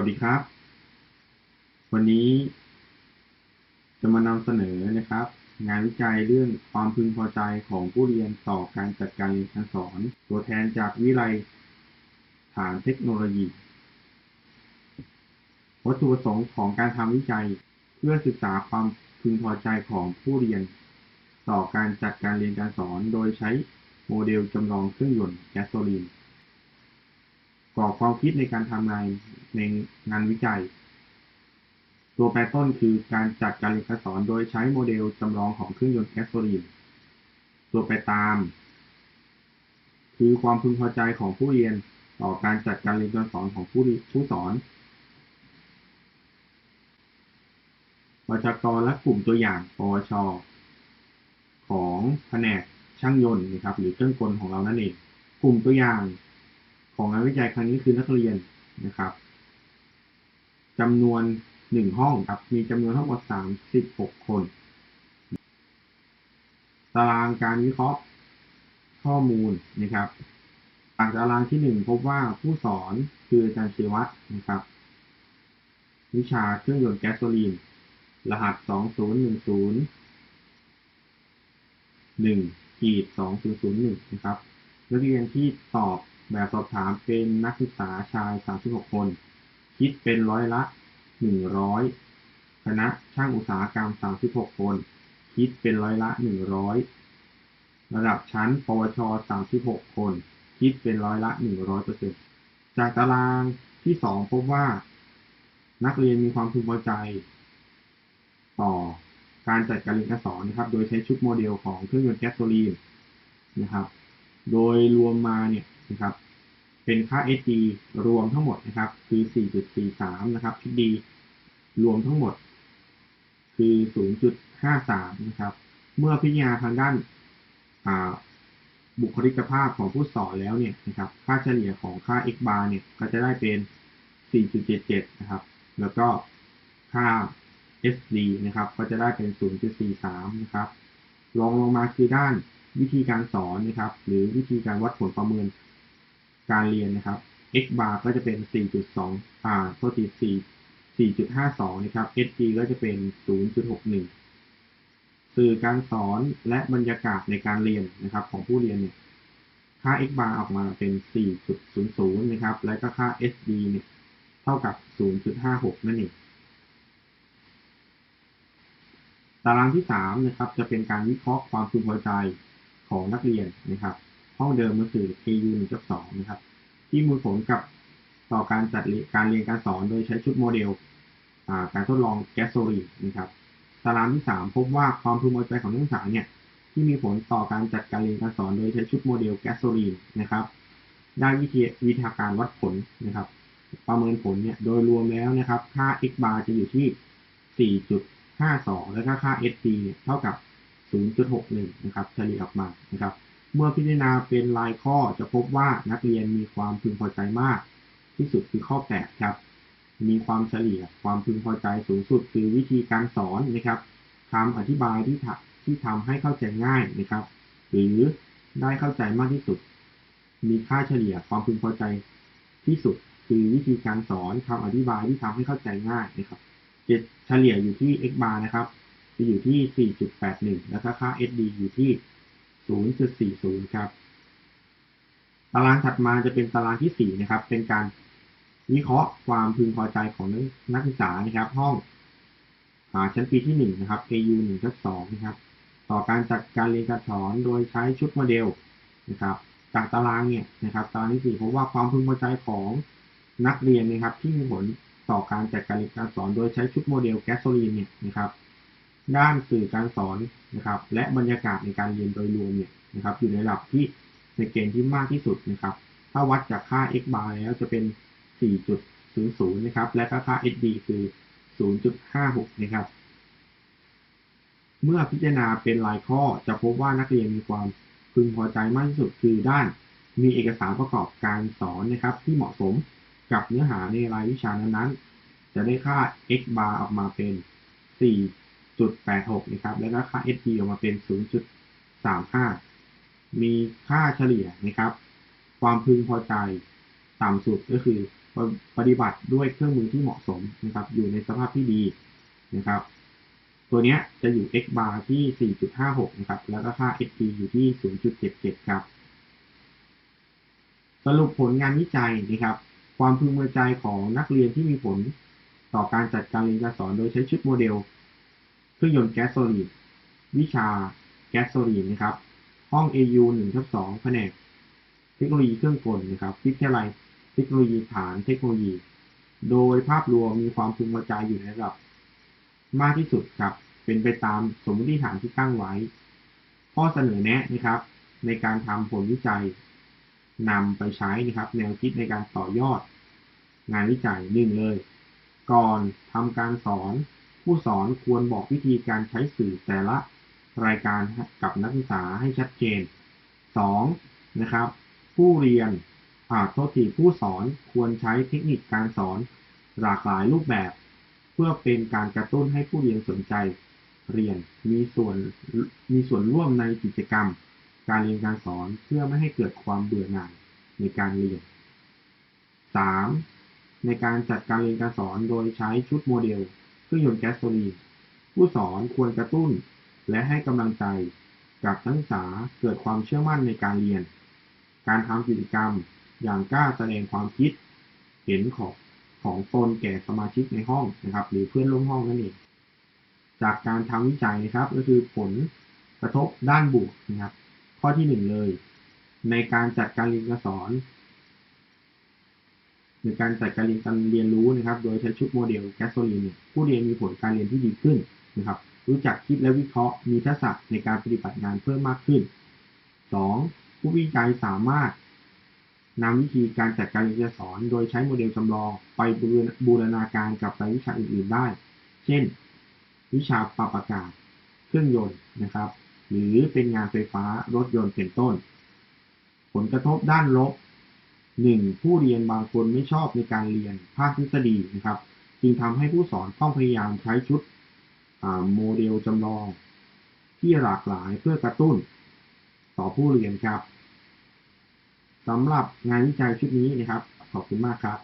วัสดีครับ วันนี้ จะมานำเสนอนะครับ งานวิจัยเรื่องความพึงพอใจของผู้เรียนต่อการจัดการเรียนการสอน ตัวแทนจากวิไลฐานเทคโนโลยี วัตถุประสงค์ของการทำวิจัย เพื่อศึกษาความพึงพอใจของผู้เรียน ต่อการจัดการเรียนการสอน โดยใช้โมเดลจำลองเครื่องยนต์แก๊สโซลีน กรอความคิดในการทำงานในงานวิจัย ตัวแปรต้นคือการจัดการเรียนการสอนโดยใช้โมเดลจำลองของเครื่องยนต์แก๊สโซลีนตัวแปรตาม คือความพึงพอใจของผู้เรียนต่อการจัดการเรียนการสอนของผู้ผู้สอนประชากรและกลุ่มตัวอย่างปวช ของแผนกช่างยนต์นะครับหรือเครื่องกลของเรานั่นเอง กลุ่มตัวอย่าง ของงานวิจัยครั้งนี้คือนักเรียนนะครับจำนวนหนึ่งห้องครับมีจำนวนทั้งหมดสามสิบหกคน ตารางการวิเคราะห์ข้อมูลนะครับจากตารางที่หนึ่งพบว่าผู้สอนคืออาจารย์เชวัตนะครับวิชาเครื่องยนต์แก๊สโซลีน รหัสสองศูนย์หนึ่งศูนย์หนึ่งขีดสองศูนย์ศูนย์หนึ่งนะครับ นักเรียนที่ตอบ แบบสอบถามเป็นนักศึกษาชาย 36 คน คิดเป็นร้อยละ 100 คณะช่างอุตสาหกรรม 36 คน คิดเป็นร้อยละ 100 ระดับชั้น ปวช 36 คน คิดเป็นร้อยละ 100%จากตารางที่ 2 พบว่า นักเรียนมีความพึงพอใจ ต่อการจัดการเรียนการสอนนะครับ โดยใช้ชุดโมเดลของเครื่องยนต์แก๊สโซลีนนะครับ โดยรวมมาเนี่ย นะครับ เป็นค่า SD รวมทั้งหมดนะครับ คือ 4.43 นะครับชุดดีรวมทั้งหมด คือ 0.53 นะครับ เมื่อพิจารณาทางด้านบุคลิกภาพของผู้สอนแล้วเนี่ยนะครับ ค่าเฉลี่ยของค่า x bar เนี่ยก็จะได้เป็น 4.77 นะครับ แล้วก็ค่า SD นะครับ ก็จะได้เป็น 0.43 นะครับรองลงมาคือด้านวิธีการสอนนะครับ หรือวิธีการวัดผลประเมิน การเรียนนะครับ x bar ก็จะเป็น 4.2 อ่าโทษที4 4.52 นะครับ sg ก็จะเป็น 0.61 สื่อการสอนและบรรยากาศในการเรียนนะครับ ของผู้เรียนเนี่ย ค่า x bar ออกมาเป็น 4.00 นะครับ และก็ค่า sd เนี่ย เท่ากับ 0.56 นั่นเอง ตารางที่ 3 นะครับ จะเป็นการวิเคราะห์ความพึงพอใจของนักเรียนนะครับ ห้องเดิมก็คือ KU 1กับ2นะครับ ที่มูลผลกับต่อการจัดการเรียนการสอนโดยใช้ชุดโมเดลการทดลองแก๊สโซลีนนะครับ ตารางที่ 3 พบว่าความพึงพอใจของนักศึกษาเนี่ยที่มีผลต่อการจัดการเรียนการสอนโดยใช้ชุดโมเดลแก๊สโซลีนนะครับ ได้วิธีวิธีการวัดผลนะครับ ประเมินผลเนี่ยโดยรวมแล้วนะครับ ค่า x bar จะอยู่ที่ 4.52 แล้วก็ค่า sd เท่ากับ 0.61 นะครับเฉลี่ยออกมานะครับ เมื่อพิจารณาเป็นรายข้อจะพบว่านักเรียนมีความพึงพอใจมาก ที่สุดคือข้อ 8 ครับ มีความเฉลี่ยความพึงพอใจสูงสุด คือวิธีการสอนนะครับคำอธิบายที่ที่ทำให้เข้าใจง่ายนะครับ หรือได้เข้าใจมากที่สุด มีค่าเฉลี่ยความพึงพอใจที่สุด คือวิธีการสอนคำอธิบายที่ทำให้เข้าใจง่ายนะครับเฉลี่ยอยู่ที่ x bar นะครับจะอยู่ที่ 4.81 แล้วก็ค่า SD อยู่ที่ 0.40 ครับ ตารางถัดมาจะเป็นตารางที่ 4 นะครับ เป็นการวิเคราะห์ความพึงพอใจของนักศึกษานะครับ ห้องชั้นปีที่ 1 นะครับ AU 1ทับ2นะครับ ต่อการจัดการเรียนการสอนโดยใช้ชุดโมเดลนะครับ จากตารางเนี่ยนะครับ ตารางที่4พบว่าความพึงพอใจของนักเรียนนะครับ ที่มีผลต่อการจัดการเรียนการสอนโดยใช้ชุดโมเดลแก๊สโซลีนเนี่ยนะครับ ด้านสื่อการสอนนะครับ และบรรยากาศในการเรียนโดยรวมเนี่ยนะครับ อยู่ในระดับที่ในเกณฑ์ที่มากที่สุดนะครับ ถ้าวัดจากค่า x bar แล้วจะเป็น 4.00 นะครับ และค่า SD คือ 0.56 นะครับ เมื่อพิจารณาเป็นรายข้อจะพบว่านักเรียนมีความพึงพอใจมากที่สุดคือด้านมีเอกสารประกอบการสอนนะครับ ที่เหมาะสมกับเนื้อหาในรายวิชานั้นๆ จะได้ค่า x bar ออกมาเป็น 4 0.86 นะครับ แล้วก็ค่า SD ออกมาเป็น 0.35 มีค่าเฉลี่ยนะครับ ความพึงพอใจต่ำสุดก็คือปฏิบัติด้วยเครื่องมือที่เหมาะสมนะครับ อยู่ในสภาพที่ดีนะครับ ตัวนี้จะอยู่ x bar ที่ 4.56 นะครับ แล้วก็ค่า xp อยู่ที่ 0.77 ครับ สรุปผลงานวิจัยนะครับ ความพึงพอใจของนักเรียนที่มีผลต่อการจัดการเรียนการสอนโดยใช้ชุดโมเดล เครื่องยนต์แก๊สโซลีนวิชาแก๊สโซลีนนะครับ ห้อง AU 1ทับ2แผนก เทคโนโลยีเครื่องกลนะครับวิทยาลัยเทคโนโลยีฐานเทคโนโลยี โดยภาพรวมมีความพึงพอใจอยู่ในระดับ มากที่สุดครับ เป็นไปตามสมมติฐานที่ตั้งไว้ ข้อเสนอแนะนะครับ ในการทำผลวิจัยนำไปใช้นะครับ แนวคิดในการต่อยอด งานวิจัยหนึ่งเลย ก่อนทำการสอน ผู้สอนควรบอกวิธีการใช้สื่อแต่ละรายการกับนักศึกษาให้ชัดเจน 2. นะครับ ผู้เรียนอ่าโทษทีผู้สอนควรใช้เทคนิคการสอนหลากหลายรูปแบบ เพื่อเป็นการกระตุ้นให้ผู้เรียนสนใจ เรียนมีส่วนมีส่วนร่วมในกิจกรรม การเรียนการสอนเพื่อไม่ให้เกิดความเบื่อหน่ายในการเรียน 3. ในการจัดการเรียนการสอนโดยใช้ชุดโมเดล เครื่องยนต์แก๊สโซลีนผู้สอนควรกระตุ้น และให้กำลังใจกับนักศึกษาเกิดความเชื่อมั่นในการเรียน การทำกิจกรรมอย่างกล้าแสดงความคิด เห็นของของตนแก่สมาชิกในห้องนะครับ หรือเพื่อนร่วมห้องนั่นเอง จากการทำวิจัยนะครับ ก็คือผลกระทบด้านบวกนะครับ ข้อที่หนึ่งเลย ในการจัดการเรียนการสอน ในการจัดการเรียนการเรียนรู้นะครับ โดยใช้ชุดโมเดลแก๊สโซลีนเนี่ยผู้เรียนมีผลการเรียนที่ดีขึ้นนะครับ รู้จักคิดและวิเคราะห์ มีทักษะในการปฏิบัติงานเพิ่มมากขึ้น 2. ผู้วิจัยสามารถนำวิธีการจัดการเรียนการสอน โดยใช้โมเดลจำลองไปบูรณาการกับรายวิชาอื่นๆได้ เช่น วิชาปรับอากาศ เครื่องยนต์นะครับ หรือเป็นงานไฟฟ้ารถยนต์เป็นต้น ผลกระทบด้านลบ 1. ผู้เรียนบางคนไม่ชอบในการเรียนภาคทฤษฎีนะครับ จึงทำให้ผู้สอนต้องพยายามใช้ชุดโมเดลจำลอง ที่หลากหลายเพื่อกระตุ้น ต่อผู้เรียนครับสำหรับงานวิจัยชุดนี้นะครับ ขอบคุณมากครับ